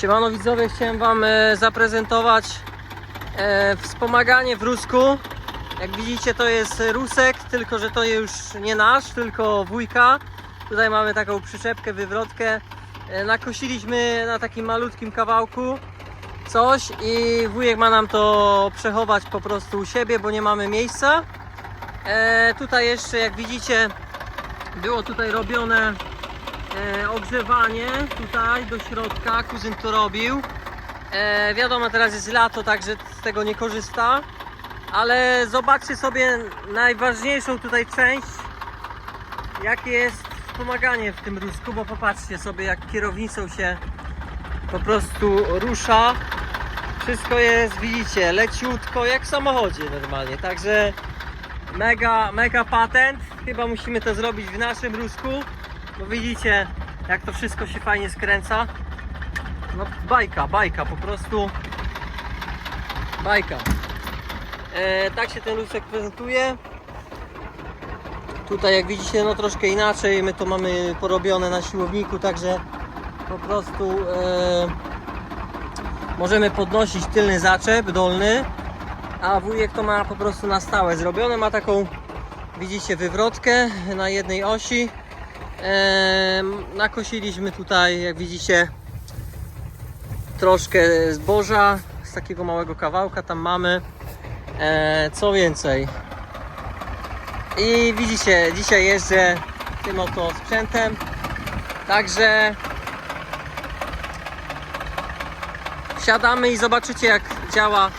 Siemano widzowie, chciałem Wam e, zaprezentować e, wspomaganie w Rusku. Jak widzicie to jest Rusek, tylko że to już nie nasz, tylko wujka. Tutaj mamy taką przyczepkę, wywrotkę. E, nakosiliśmy na takim malutkim kawałku coś i wujek ma nam to przechować po prostu u siebie, bo nie mamy miejsca. Tutaj jeszcze jak widzicie było tutaj robione e, ogrzewanie tutaj do środka, kuzyn to robił. E, wiadomo, teraz jest lato, także z tego nie korzysta. Ale zobaczcie sobie najważniejszą tutaj część, jakie jest wspomaganie w tym rusku, bo popatrzcie sobie jak kierownicą się po prostu rusza. Wszystko jest, widzicie, leciutko, jak w samochodzie normalnie, także mega, mega patent. Chyba musimy to zrobić w naszym rusku, bo widzicie, jak to wszystko się fajnie skręca. No bajka, bajka, po prostu bajka. E, tak się ten lusek prezentuje. Tutaj jak widzicie, no troszkę inaczej. My to mamy porobione na siłowniku, także po prostu e, możemy podnosić tylny zaczep dolny, a wujek to ma po prostu na stałe zrobione. Ma taką, widzicie, wywrotkę na jednej osi. Nakosiliśmy tutaj, jak widzicie, troszkę zboża z takiego małego kawałka tam mamy. E, co więcej? I widzicie, dzisiaj jeżdżę tym oto sprzętem. Także wsiadamy i zobaczycie jak działa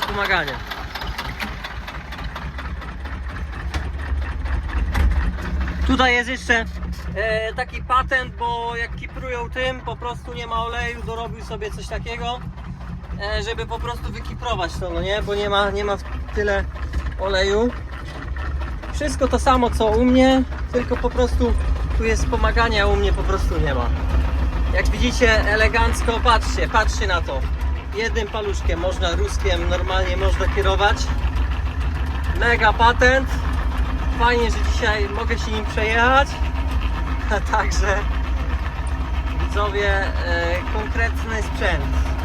wspomaganie. Tutaj jest jeszcze e, taki patent, bo jak kiprują tym, po prostu nie ma oleju, dorobił sobie coś takiego, e, żeby po prostu wykiprować to, no nie? Bo nie ma, nie ma tyle oleju. Wszystko to samo co u mnie, tylko po prostu tu jest wspomaganie, a u mnie po prostu nie ma. Jak widzicie elegancko, patrzcie, patrzcie na to. Jednym paluszkiem można, ruskiem normalnie można kierować. Mega patent. Fajnie, że dzisiaj mogę się nim przejechać. Także widzowie, e, konkretny sprzęt.